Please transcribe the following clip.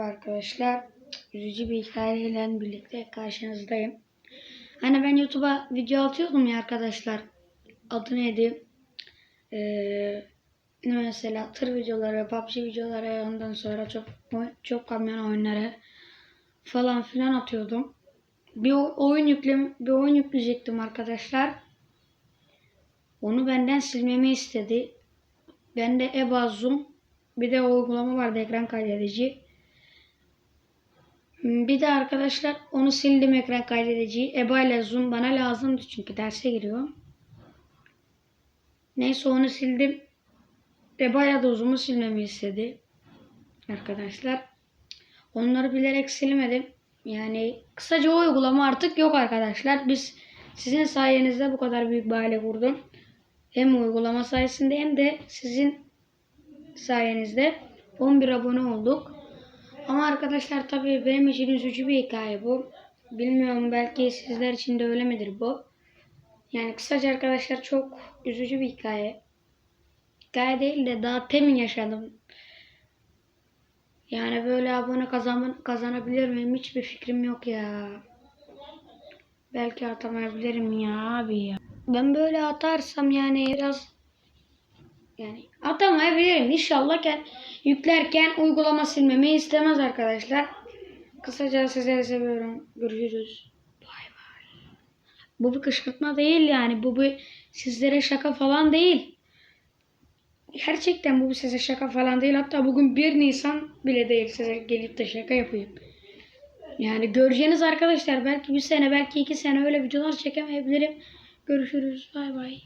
Merhaba arkadaşlar. Üzücü bir hikayeyle birlikte karşınızdayım. Hani ben YouTube'a video atıyordum ya arkadaşlar. Adı neydi? Ee, mesela tır videoları, PUBG videoları, ondan sonra çok çok kamyon oyunları falan filan atıyordum. Bir oyun yüklem bir oyun yükleyecektim arkadaşlar. Onu benden silmemi istedi. Bende EBA Zoom bir de o uygulama vardı ekran kaydedici. Hmm, Bir de arkadaşlar onu sildim ekran kaydediciyi. EBA ile Zoom bana lazımdı çünkü derse giriyor. Neyse onu sildim. EBA ile de Zoom'u silmemi istedi. Arkadaşlar. Onları bilerek silmedim. Yani kısaca o uygulama artık yok arkadaşlar. Biz sizin sayenizde bu kadar büyük bir aile kurdum. Hem uygulama sayesinde hem de sizin sayenizde 11 abone olduk. Ama arkadaşlar tabii benim için üzücü bir hikaye bu. Bilmiyorum belki sizler için de öyle midir bu. Yani kısaca arkadaşlar çok üzücü bir hikaye. Hikaye değil de daha temin yaşadım. Yani böyle abone kazan kazanabilir miyim hiçbir fikrim yok ya. Belki atamayabilirim ya abi ya. Ben böyle atarsam yani biraz yani atamayabilirim. İnşallah ken, yüklerken uygulama silmemi istemez arkadaşlar. Kısaca sizleri seviyorum. Görüşürüz. Bay bay. Bu bir kışkırtma değil yani. Bu bir sizlere şaka falan değil. Gerçekten bu size şaka falan değil. Hatta bugün 1 Nisan bile değil size gelip de şaka yapayım. Yani göreceğiniz arkadaşlar belki bir sene belki iki sene öyle videolar çekemeyebilirim. Görüşürüz. Bay bay.